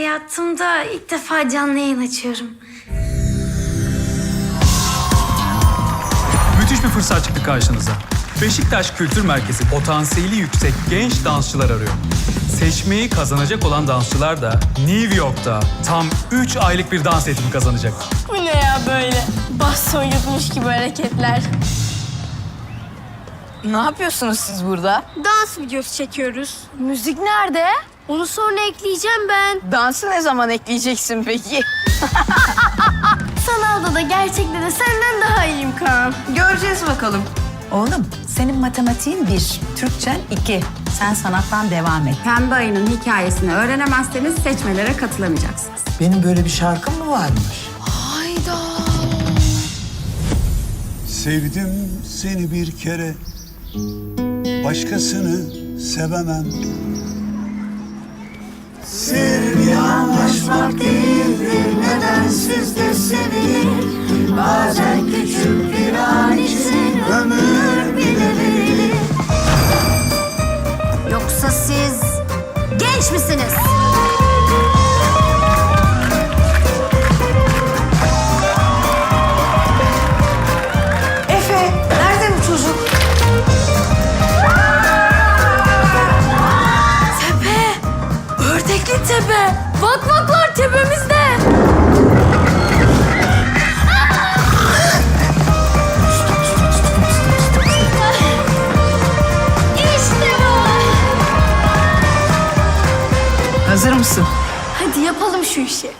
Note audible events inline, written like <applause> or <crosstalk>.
Hayatımda ilk defa canlı yayın açıyorum. Müthiş bir fırsat çıktı karşınıza. Beşiktaş Kültür Merkezi potansiyeli yüksek genç dansçılar arıyor. Seçmeyi kazanacak olan dansçılar da New York'ta tam 3 aylık bir dans eğitimi kazanacak. Bu ne ya böyle? Baston yutmuş gibi hareketler. Ne yapıyorsunuz siz burada? Dans videosu çekiyoruz. Müzik nerede? Onu sonra ekleyeceğim ben. Dansı ne zaman ekleyeceksin peki? <laughs> Sanalda da gerçekte de senden daha iyiyim Kaan. Göreceğiz bakalım. Oğlum senin matematiğin bir, Türkçen iki. Sen sanattan devam et. Pembe ayının hikayesini öğrenemezseniz seçmelere katılamayacaksınız. Benim böyle bir şarkım mı varmış? Sevdim seni bir kere Başkasını sevemem Sevgi anlaşmak değildir. Nedensiz de sevilir? Bazen küçük bir an için Ömür bile verilir Yoksa siz genç misiniz? Ördekli tepe. Bak baklar tepemizde. İşte bu. Hazır mısın? Hadi yapalım şu işi.